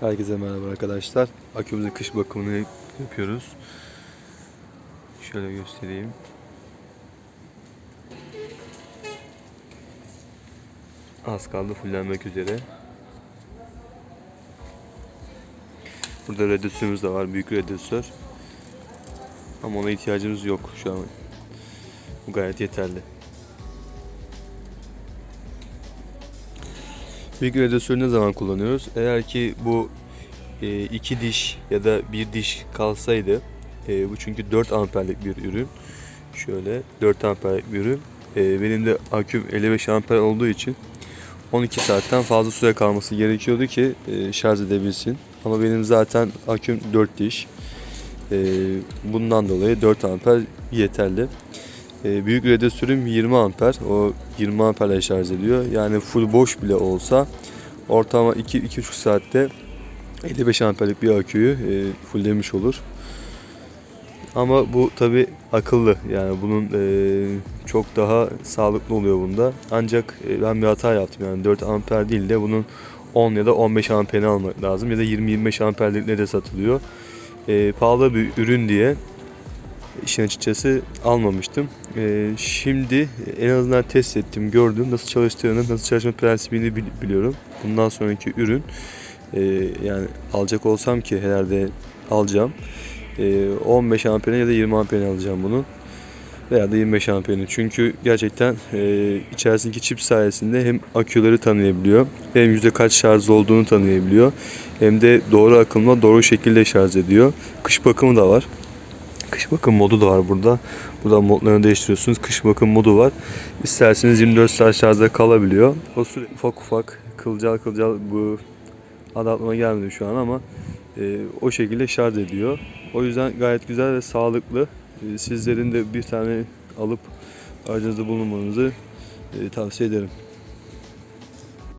Herkese merhaba arkadaşlar. Akümüzün kış bakımını yapıyoruz. Şöyle göstereyim. Az kaldı fullenmek üzere. Burada radyatörümüz de var. Büyük radyatör. Ama ona ihtiyacımız yok şu an. Bu gayet yeterli. Büyük radyatörü ne zaman kullanıyoruz? Eğer ki bu e, iki diş ya da bir diş kalsaydı e, bu çünkü 4 amperlik bir ürün. Şöyle 4 amperlik bir ürün. E, benim de aküm 55 amper olduğu için 12 saatten fazla süre kalması gerekiyordu ki e, şarj edebilsin. Ama benim zaten aküm 4 diş. E, bundan dolayı 4 amper yeterli. E, büyük radyatörüm 20 amper. O 20 amperle şarj ediyor. Yani full boş bile olsa ortalama 2-2,5 saatte 55 amperlik bir aküyü e, fulllemiş olur. Ama bu tabi akıllı yani bunun e, çok daha sağlıklı oluyor bunda. Ancak e, ben bir hata yaptım yani 4 amper değil de bunun 10 ya da 15 amperini almak lazım ya da 20-25 amperlikleri de satılıyor. E, pahalı bir ürün diye işin açıkçası almamıştım. E, şimdi en azından test ettim, gördüm nasıl çalıştığını, nasıl çalışma prensibini bil- biliyorum. Bundan sonraki ürün e, yani alacak olsam ki herhalde alacağım. E, 15 amperini ya da 20 amperini alacağım bunu. Veya da 25 amperini. Çünkü gerçekten e, içerisindeki çip sayesinde hem aküleri tanıyabiliyor, hem yüzde kaç şarj olduğunu tanıyabiliyor, hem de doğru akımla doğru şekilde şarj ediyor. Kış bakımı da var. Kış bakım modu da var burada. Buradan modlarını değiştiriyorsunuz. Kış bakım modu var. İsterseniz 24 saat şarjda kalabiliyor. O süre ufak ufak kılcal kılcal bu adı aklıma gelmedi şu an ama e, o şekilde şarj ediyor. O yüzden gayet güzel ve sağlıklı. E, sizlerin de bir tane alıp aracınızda bulunmanızı e, tavsiye ederim.